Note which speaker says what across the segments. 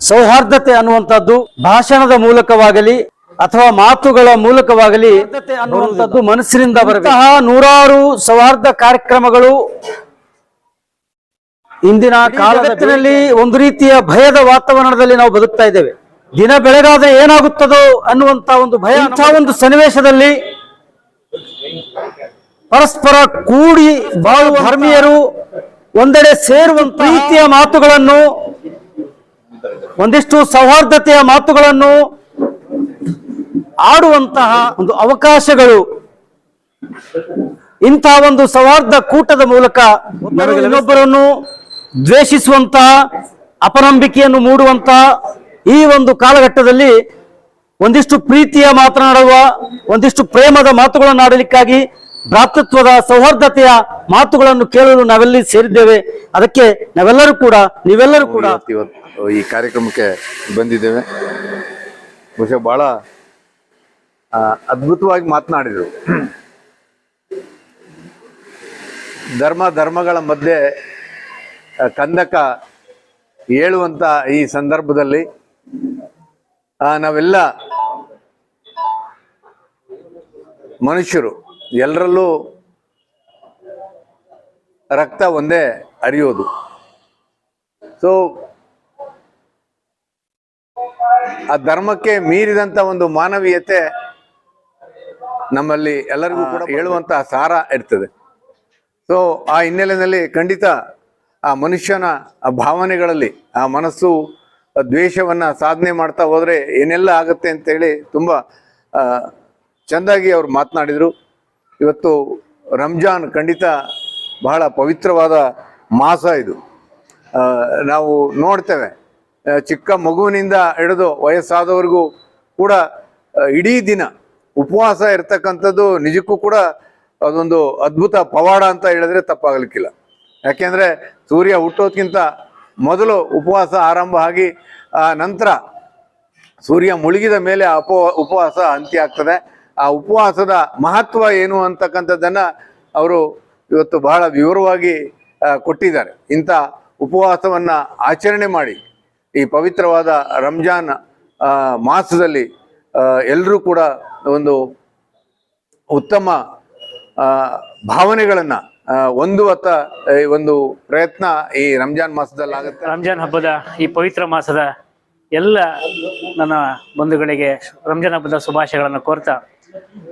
Speaker 1: ಸೌಹಾರ್ದತೆ ಅನ್ನುವಂಥದ್ದು ಭಾಷಣದ ಮೂಲಕವಾಗಲಿ ಅಥವಾ ಮಾತುಗಳ ಮೂಲಕವಾಗಲಿ ಅನ್ನುವಂಥದ್ದು ಮನಸ್ಸಿನಿಂದ ಬರಬೇಕು. ನೂರಾರು ಸೌಹಾರ್ದ ಕಾರ್ಯಕ್ರಮಗಳು ಇಂದಿನ ಕಾಲಘಟ್ಟಿನಲ್ಲಿ ಒಂದು ರೀತಿಯ ಭಯದ ವಾತಾವರಣದಲ್ಲಿ ನಾವು ಬದುಕ್ತಾ ಇದ್ದೇವೆ. ದಿನ ಬೆಳಗಾದ್ರೆ ಏನಾಗುತ್ತದೋ ಅನ್ನುವಂತ ಒಂದು ಭಯ ಒಂದು ಸನ್ನಿವೇಶದಲ್ಲಿ ಪರಸ್ಪರ ಕೂಡಿ ಬಾಳುವ ಧರ್ಮೀಯರು ಒಂದೆಡೆ ಸೇರುವಂತ ರೀತಿಯ ಮಾತುಗಳನ್ನು ಒಂದಿಷ್ಟು ಸೌಹಾರ್ದತೆಯ ಮಾತುಗಳನ್ನು ಆಡುವಂತಹ ಒಂದು ಅವಕಾಶಗಳು ಇಂತಹ ಒಂದು ಸೌಹಾರ್ದ ಕೂಟದ ಮೂಲಕ ಇನ್ನೊಬ್ಬರನ್ನು ದ್ವೇಷಿಸುವಂತಹ ಅಪನಂಬಿಕೆಯನ್ನು ಮೂಡುವಂತಹ ಈ ಒಂದು ಕಾಲಘಟ್ಟದಲ್ಲಿ ಒಂದಿಷ್ಟು ಪ್ರೀತಿಯ ಮಾತನಾಡುವ ಒಂದಿಷ್ಟು ಪ್ರೇಮದ ಮಾತುಗಳನ್ನು ಆಡಲಿಕ್ಕಾಗಿ ಭ್ರಾತೃತ್ವದ ಸೌಹಾರ್ದತೆಯ ಮಾತುಗಳನ್ನು ಕೇಳಲು ನಾವೆಲ್ಲಿ ಸೇರಿದ್ದೇವೆ, ಅದಕ್ಕೆ ನಾವೆಲ್ಲರೂ ಕೂಡ, ನೀವೆಲ್ಲರೂ ಕೂಡ
Speaker 2: ಈ ಕಾರ್ಯಕ್ರಮಕ್ಕೆ ಬಂದಿದ್ದೇವೆ. ಬಹುಶಃ ಬಹಳ ಅದ್ಭುತವಾಗಿ ಮಾತನಾಡಿದರು. ಧರ್ಮ ಧರ್ಮಗಳ ಮಧ್ಯೆ ಕಂದಕ ಹೇಳುವಂತ ಈ ಸಂದರ್ಭದಲ್ಲಿ ನಾವೆಲ್ಲ ಮನುಷ್ಯರು. ಎಲ್ಲರಲ್ಲೂ ರಕ್ತ ಒಂದೇ ಅರಿಯೋದು ಸೊ ಆ ಧರ್ಮಕ್ಕೆ ಮೀರಿದಂತ ಒಂದು ಮಾನವೀಯತೆ ನಮ್ಮಲ್ಲಿ ಎಲ್ಲರಿಗೂ ಕೂಡ ಹೇಳುವಂತಹ ಸಾರ ಇರ್ತದೆ. ಸೊ ಆ ಹಿನ್ನೆಲೆಯಲ್ಲಿ ಖಂಡಿತ ಆ ಮನುಷ್ಯನ ಆ ಭಾವನೆಗಳಲ್ಲಿ ಆ ಮನಸ್ಸು ದ್ವೇಷವನ್ನ ಸಾಧನೆ ಮಾಡ್ತಾ ಹೋದ್ರೆ ಏನೆಲ್ಲ ಆಗುತ್ತೆ ಅಂತೇಳಿ ತುಂಬಾ ಆ, ಚೆಂದಾಗಿ ಅವ್ರು ಮಾತನಾಡಿದರು. ಇವತ್ತು ರಂಜಾನ್ ಖಂಡಿತ ಬಹಳ ಪವಿತ್ರವಾದ ಮಾಸ ಇದು. ನಾವು ನೋಡ್ತೇವೆ. ಚಿಕ್ಕ ಮಗುವಿನಿಂದ ಹಿಡಿದು ವಯಸ್ಸಾದವರೆಗೂ ಕೂಡ ಇಡೀ ದಿನ ಉಪವಾಸ ಇರ್ತಕ್ಕಂಥದ್ದು ನಿಜಕ್ಕೂ ಕೂಡ ಅದೊಂದು ಅದ್ಭುತ ಪವಾಡ ಅಂತ ಹೇಳಿದ್ರೆ ತಪ್ಪಾಗಲಿಕ್ಕಿಲ್ಲ. ಯಾಕೆಂದರೆ ಸೂರ್ಯ ಹುಟ್ಟೋದ್ಕಿಂತ ಮೊದಲು ಉಪವಾಸ ಆರಂಭ ಆಗಿ, ಆ ನಂತರ ಸೂರ್ಯ ಮುಳುಗಿದ ಮೇಲೆ ಆ ಉಪವಾಸ ಅಂತ್ಯ ಆಗ್ತದೆ. ಆ ಉಪವಾಸದ ಮಹತ್ವ ಏನು ಅಂತಕ್ಕಂಥದ್ದನ್ನು ಅವರು ಇವತ್ತು ಬಹಳ ವಿವರವಾಗಿ ಕೊಟ್ಟಿದ್ದಾರೆ. ಇಂಥ ಉಪವಾಸವನ್ನು ಆಚರಣೆ ಮಾಡಿ, ಈ ಪವಿತ್ರವಾದ ರಂಜಾನ್ ಮಾಸದಲ್ಲಿ ಎಲ್ಲರೂ ಕೂಡ ಒಂದು ಉತ್ತಮ ಭಾವನೆಗಳನ್ನು ಹೊಂದುವತ್ತ ಒಂದು ಪ್ರಯತ್ನ ಈ ರಂಜಾನ್ ಮಾಸದಲ್ಲಿ ಆಗುತ್ತೆ.
Speaker 3: ರಂಜಾನ್ ಹಬ್ಬದ ಈ ಪವಿತ್ರ ಮಾಸದ ಎಲ್ಲ ನನ್ನ ಬಂಧುಗಳಿಗೆ ರಂಜಾನ್ ಹಬ್ಬದ ಶುಭಾಶಯಗಳನ್ನು ಕೋರ್ತಾ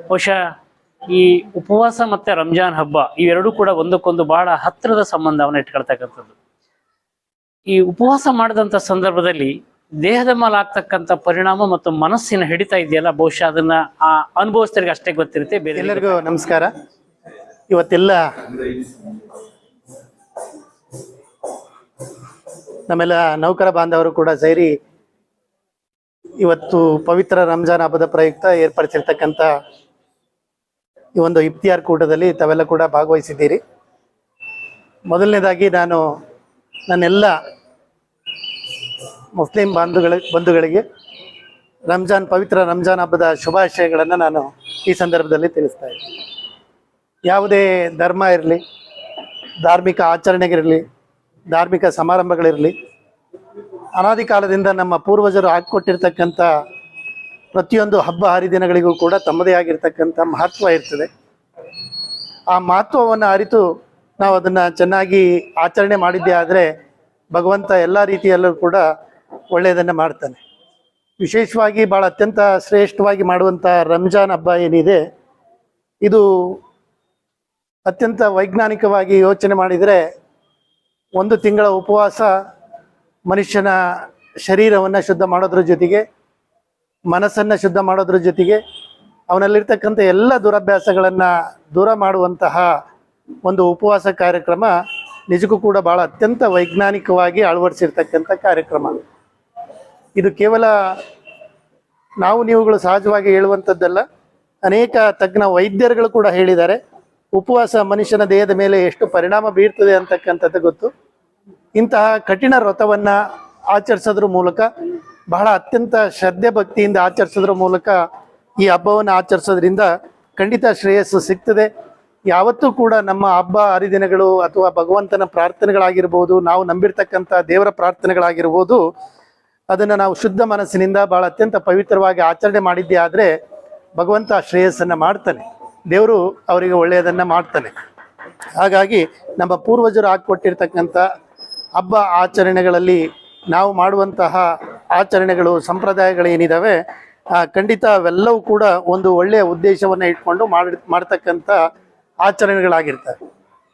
Speaker 3: ಬಹುಶಃ ಈ ಉಪವಾಸ ಮತ್ತೆ ರಂಜಾನ್ ಹಬ್ಬ ಇವೆರಡೂ ಕೂಡ ಒಂದಕ್ಕೊಂದು ಬಹಳ ಹತ್ತಿರದ ಸಂಬಂಧವನ್ನು ಇಟ್ಕೊಳ್ತಕ್ಕಂಥದ್ದು. ಈ ಉಪವಾಸ ಮಾಡಿದಂಥ ಸಂದರ್ಭದಲ್ಲಿ ದೇಹದ ಮೇಲೆ ಆಗ್ತಕ್ಕಂಥ ಪರಿಣಾಮ ಮತ್ತು ಮನಸ್ಸಿನ ಹಿಡಿತ ಇದೆಯಲ್ಲ ಬಹುಶಃ ಅದನ್ನ ಆ ಅನುಭವಿಸ್ತರಿಗೆ ಅಷ್ಟೇ ಗೊತ್ತಿರುತ್ತೆ ಬೇರೆ
Speaker 4: ಎಲ್ಲರಿಗೂ ನಮಸ್ಕಾರ. ಇವತ್ತೆಲ್ಲ ನಮ್ಮೆಲ್ಲ ನೌಕರ ಬಾಂಧವರು ಕೂಡ ಸೇರಿ ಇವತ್ತು ಪವಿತ್ರ ರಂಜಾನ್ ಹಬ್ಬದ ಪ್ರಯುಕ್ತ ಏರ್ಪಡಿಸಿರ್ತಕ್ಕಂಥ ಈ ಒಂದು ಇಫ್ತಿಯಾರ್ ಕೂಟದಲ್ಲಿ ತಾವೆಲ್ಲ ಕೂಡ ಭಾಗವಹಿಸಿದ್ದೀರಿ. ಮೊದಲನೇದಾಗಿ ನಾನು ನನ್ನೆಲ್ಲ ಮುಸ್ಲಿಂ ಬಾಂಧುಗಳ, ಬಂಧುಗಳಿಗೆ ರಂಜಾನ್, ಪವಿತ್ರ ರಂಜಾನ್ ಹಬ್ಬದ ಶುಭಾಶಯಗಳನ್ನು ನಾನು ಈ ಸಂದರ್ಭದಲ್ಲಿ ತಿಳಿಸ್ತಾ ಇದ್ದೀನಿ. ಯಾವುದೇ ಧರ್ಮ ಇರಲಿ, ಧಾರ್ಮಿಕ ಆಚರಣೆಗಳಿರಲಿ, ಧಾರ್ಮಿಕ ಸಮಾರಂಭಗಳಿರಲಿ ಅನಾದಿ ಕಾಲದಿಂದ ನಮ್ಮ ಪೂರ್ವಜರು ಹಾಕಿಕೊಟ್ಟಿರ್ತಕ್ಕಂಥ ಪ್ರತಿಯೊಂದು ಹಬ್ಬ ಹರಿದಿನಗಳಿಗೂ ಕೂಡ ತಮ್ಮದೇ ಆಗಿರ್ತಕ್ಕಂಥ ಮಹತ್ವ ಇರ್ತದೆ. ಆ ಮಹತ್ವವನ್ನು ಅರಿತು ನಾವು ಅದನ್ನು ಚೆನ್ನಾಗಿ ಆಚರಣೆ ಮಾಡಿದ್ದೇ ಆದರೆ ಭಗವಂತ ಎಲ್ಲ ರೀತಿಯಲ್ಲೂ ಕೂಡ ಒಳ್ಳೆಯದನ್ನು ಮಾಡ್ತಾನೆ. ವಿಶೇಷವಾಗಿ ಭಾಳ ಅತ್ಯಂತ ಶ್ರೇಷ್ಠವಾಗಿ ಮಾಡುವಂಥ ರಂಜಾನ್ ಹಬ್ಬ ಏನಿದೆ, ಇದು ಅತ್ಯಂತ ವೈಜ್ಞಾನಿಕವಾಗಿ ಯೋಚನೆ ಮಾಡಿದರೆ ಒಂದು ತಿಂಗಳ ಉಪವಾಸ ಮನುಷ್ಯನ ಶರೀರವನ್ನು ಶುದ್ಧ ಮಾಡೋದ್ರ ಜೊತೆಗೆ, ಮನಸ್ಸನ್ನು ಶುದ್ಧ ಮಾಡೋದ್ರ ಜೊತೆಗೆ, ಅವನಲ್ಲಿರ್ತಕ್ಕಂಥ ಎಲ್ಲ ದುರಭ್ಯಾಸಗಳನ್ನು ದೂರ ಮಾಡುವಂತಹ ಒಂದು ಉಪವಾಸ ಕಾರ್ಯಕ್ರಮ ನಿಜಕ್ಕೂ ಕೂಡ ಭಾಳ ಅತ್ಯಂತ ವೈಜ್ಞಾನಿಕವಾಗಿ ಅಳವಡಿಸಿರ್ತಕ್ಕಂಥ ಕಾರ್ಯಕ್ರಮ. ಇದು ಕೇವಲ ನಾವು ನೀವುಗಳು ಸಹಜವಾಗಿ ಹೇಳುವಂಥದ್ದಲ್ಲ, ಅನೇಕ ತಜ್ಞ ವೈದ್ಯರುಗಳು ಕೂಡ ಹೇಳಿದ್ದಾರೆ, ಉಪವಾಸ ಮನುಷ್ಯನ ದೇಹದ ಮೇಲೆ ಎಷ್ಟು ಪರಿಣಾಮ ಬೀರ್ತದೆ ಅಂತಕ್ಕಂಥದ್ದು ಗೊತ್ತು. ಇಂತಹ ಕಠಿಣ ವ್ರತವನ್ನು ಆಚರಿಸೋದ್ರ ಮೂಲಕ ಬಹಳ ಅತ್ಯಂತ ಶ್ರದ್ಧೆ ಭಕ್ತಿಯಿಂದ ಆಚರಿಸೋದ್ರ ಮೂಲಕ ಈ ಹಬ್ಬವನ್ನು ಆಚರಿಸೋದ್ರಿಂದ ಖಂಡಿತ ಶ್ರೇಯಸ್ಸು ಸಿಗ್ತದೆ. ಯಾವತ್ತೂ ಕೂಡ ನಮ್ಮ ಹಬ್ಬ ಹರಿದಿನಗಳು ಅಥವಾ ಭಗವಂತನ ಪ್ರಾರ್ಥನೆಗಳಾಗಿರ್ಬೋದು, ನಾವು ನಂಬಿರ್ತಕ್ಕಂಥ ದೇವರ ಪ್ರಾರ್ಥನೆಗಳಾಗಿರ್ಬೋದು, ಅದನ್ನು ನಾವು ಶುದ್ಧ ಮನಸ್ಸಿನಿಂದ ಭಾಳ ಅತ್ಯಂತ ಪವಿತ್ರವಾಗಿ ಆಚರಣೆ ಮಾಡಿದ್ದೇ ಆದರೆ ಭಗವಂತ ಶ್ರೇಯಸ್ಸನ್ನು ಮಾಡ್ತಾನೆ. ದೇವರು ಅವರಿಗೆ ಒಳ್ಳೆಯದನ್ನು ಮಾಡ್ತಾನೆ. ಹಾಗಾಗಿ ನಮ್ಮ ಪೂರ್ವಜರು ಹಾಕಿಕೊಟ್ಟಿರ್ತಕ್ಕಂಥ ಹಬ್ಬ ಆಚರಣೆಗಳಲ್ಲಿ ನಾವು ಮಾಡುವಂತಹ ಆಚರಣೆಗಳು ಸಂಪ್ರದಾಯಗಳು ಏನಿದಾವೆ ಆ, ಖಂಡಿತ ಅವೆಲ್ಲವೂ ಕೂಡ ಒಂದು ಒಳ್ಳೆಯ ಉದ್ದೇಶವನ್ನು ಇಟ್ಕೊಂಡು ಮಾಡಿ ಮಾಡ್ತಕ್ಕಂಥ ಆಚರಣೆಗಳಾಗಿರ್ತವೆ.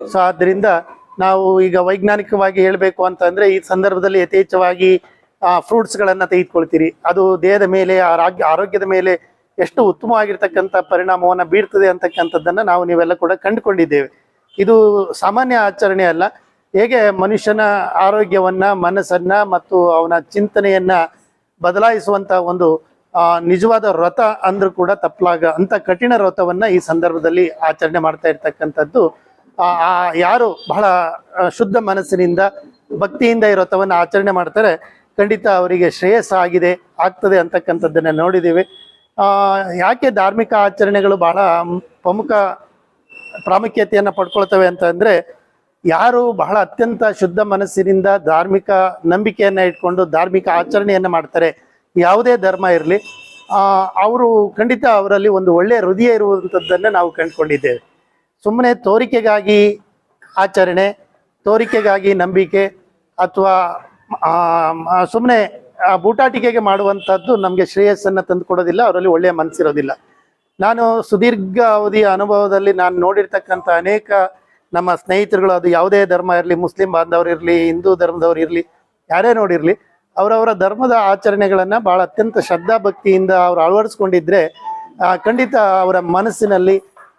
Speaker 4: ಸೊ ಆದ್ದರಿಂದ ನಾವು ಈಗ ವೈಜ್ಞಾನಿಕವಾಗಿ ಹೇಳಬೇಕು ಅಂತಂದರೆ ಈ ಸಂದರ್ಭದಲ್ಲಿ ಯಥೇಚ್ಛವಾಗಿ ಫ್ರೂಟ್ಸ್ಗಳನ್ನು ತೆಗೆದುಕೊಳ್ತೀರಿ. ಅದು ದೇಹದ ಮೇಲೆ ಆರೋಗ್ಯ ಆರೋಗ್ಯದ ಮೇಲೆ ಎಷ್ಟು ಉತ್ತಮವಾಗಿರ್ತಕ್ಕಂಥ ಪರಿಣಾಮವನ್ನು ಬೀರ್ತದೆ ಅಂತಕ್ಕಂಥದ್ದನ್ನು ನಾವು ನೀವೆಲ್ಲ ಕೂಡ ಕಂಡುಕೊಂಡಿದ್ದೇವೆ. ಇದು ಸಾಮಾನ್ಯ ಆಚರಣೆ ಅಲ್ಲ. ಹೇಗೆ ಮನುಷ್ಯನ ಆರೋಗ್ಯವನ್ನ, ಮನಸ್ಸನ್ನ ಮತ್ತು ಅವನ ಚಿಂತನೆಯನ್ನ ಬದಲಾಯಿಸುವಂತ ಒಂದು ನಿಜವಾದ ವ್ರತ ಅಂದ್ರೂ ಕೂಡ ತಪ್ಪಲಾಗ ಅಂತ ಕಠಿಣ ವ್ರತವನ್ನ ಈ ಸಂದರ್ಭದಲ್ಲಿ ಆಚರಣೆ ಮಾಡ್ತಾ ಇರ್ತಕ್ಕಂಥದ್ದು. ಆ ಯಾರು ಬಹಳ ಶುದ್ಧ ಮನಸ್ಸಿನಿಂದ, ಭಕ್ತಿಯಿಂದ ಈ ವ್ರತವನ್ನು ಆಚರಣೆ ಮಾಡ್ತಾರೆ, ಖಂಡಿತ ಅವರಿಗೆ ಶ್ರೇಯಸ್ಸ ಆಗಿದೆ, ಆಗ್ತದೆ ಅಂತಕ್ಕಂಥದ್ದನ್ನ ನೋಡಿದ್ದೀವಿ. ಯಾಕೆ ಧಾರ್ಮಿಕ ಆಚರಣೆಗಳು ಬಹಳ ಪ್ರಮುಖ ಪ್ರಾಮುಖ್ಯತೆಯನ್ನು ಪಡ್ಕೊಳ್ತವೆ ಅಂತಂದ್ರೆ ಯಾರು ಬಹಳ ಅತ್ಯಂತ ಶುದ್ಧ ಮನಸ್ಸಿನಿಂದ ಧಾರ್ಮಿಕ ನಂಬಿಕೆಯನ್ನ ಇಟ್ಕೊಂಡು ಧಾರ್ಮಿಕ ಆಚರಣೆಯನ್ನು ಮಾಡ್ತಾರೆ, ಯಾವುದೇ ಧರ್ಮ ಇರಲಿ ಅವರು ಖಂಡಿತ ಅವರಲ್ಲಿ ಒಂದು ಒಳ್ಳೆಯ ಹೃದಯ ಇರುವಂಥದ್ದನ್ನು ನಾವು ಕಂಡುಕೊಂಡಿದ್ದೇವೆ. ಸುಮ್ಮನೆ ತೋರಿಕೆಗಾಗಿ ಆಚರಣೆ, ತೋರಿಕೆಗಾಗಿ ನಂಬಿಕೆ ಅಥವಾ ಸುಮ್ಮನೆ ಬೂಟಾಟಿಕೆಗೆ ಮಾಡುವಂಥದ್ದು ನಮಗೆ ಶ್ರೇಯಸ್ಸನ್ನು ತಂದು ಕೊಡೋದಿಲ್ಲ ಅವರಲ್ಲಿ ಒಳ್ಳೆಯ ಮನಸ್ಸಿರೋದಿಲ್ಲ. ನಾನು ಸುದೀರ್ಘ ಅವಧಿಯ ಅನುಭವದಲ್ಲಿ ನಾನು ನೋಡಿರ್ತಕ್ಕಂಥ ಅನೇಕ ನಮ್ಮ ಸ್ನೇಹಿತರುಗಳು ಅದು ಯಾವುದೇ ಧರ್ಮ ಇರಲಿ, ಮುಸ್ಲಿಂ ಬಾಂಧವರು ಇರಲಿ, ಹಿಂದೂ ಧರ್ಮದವ್ರು ಇರಲಿ, ಯಾರೇ ನೋಡಿರಲಿ, ಅವರವರ ಧರ್ಮದ ಆಚರಣೆಗಳನ್ನು ಭಾಳ ಅತ್ಯಂತ ಶ್ರದ್ಧಾ ಭಕ್ತಿಯಿಂದ ಅವರು ಅಳವಡಿಸ್ಕೊಂಡಿದ್ರೆ ಖಂಡಿತ ಅವರ ಮನಸ್ಸಿನಲ್ಲಿ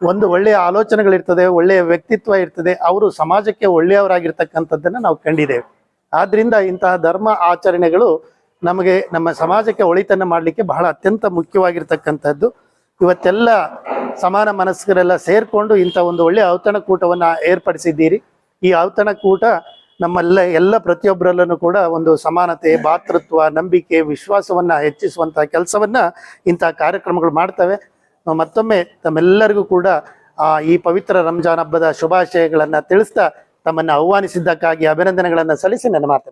Speaker 4: ಒಂದು ಒಳ್ಳೆಯ ಆಲೋಚನೆಗಳಿರ್ತದೆ ಒಳ್ಳೆಯ ವ್ಯಕ್ತಿತ್ವ ಇರ್ತದೆ, ಅವರು ಸಮಾಜಕ್ಕೆ ಒಳ್ಳೆಯವರಾಗಿರ್ತಕ್ಕಂಥದ್ದನ್ನು ನಾವು ಕಂಡಿದ್ದೇವೆ. ಆದ್ದರಿಂದ ಇಂತಹ ಧರ್ಮ ಆಚರಣೆಗಳು ನಮಗೆ ನಮ್ಮ ಸಮಾಜಕ್ಕೆ ಒಳಿತನ್ನು ಮಾಡಲಿಕ್ಕೆ ಬಹಳ ಅತ್ಯಂತ ಮುಖ್ಯವಾಗಿರ್ತಕ್ಕಂಥದ್ದು. ಇವತ್ತೆಲ್ಲ ಸಮಾನ ಮನಸ್ಕರೆಲ್ಲ ಸೇರಿಕೊಂಡು ಇಂಥ ಒಂದು ಒಳ್ಳೆಯ ಔತಣಕೂಟವನ್ನು ಏರ್ಪಡಿಸಿದ್ದೀರಿ. ಈ ಔತಣಕೂಟ ನಮ್ಮೆಲ್ಲ ಎಲ್ಲ ಪ್ರತಿಯೊಬ್ಬರಲ್ಲೂ ಕೂಡ ಒಂದು ಸಮಾನತೆ ಭಾತೃತ್ವ ನಂಬಿಕೆ ವಿಶ್ವಾಸವನ್ನ ಹೆಚ್ಚಿಸುವಂತಹ ಕೆಲಸವನ್ನ ಇಂತಹ ಕಾರ್ಯಕ್ರಮಗಳು ಮಾಡ್ತವೆ. ಮತ್ತೊಮ್ಮೆ ತಮ್ಮೆಲ್ಲರಿಗೂ ಕೂಡ ಆ, ಈ ಪವಿತ್ರ ರಂಜಾನ್ ಹಬ್ಬದ ಶುಭಾಶಯಗಳನ್ನ ತಿಳಿಸ್ತಾ ತಮ್ಮನ್ನ ಆಹ್ವಾನಿಸಿದ್ದಕ್ಕಾಗಿ ಅಭಿನಂದನೆಗಳನ್ನ ಸಲ್ಲಿಸಿ ನನ್ನ ಮಾತನ್ನು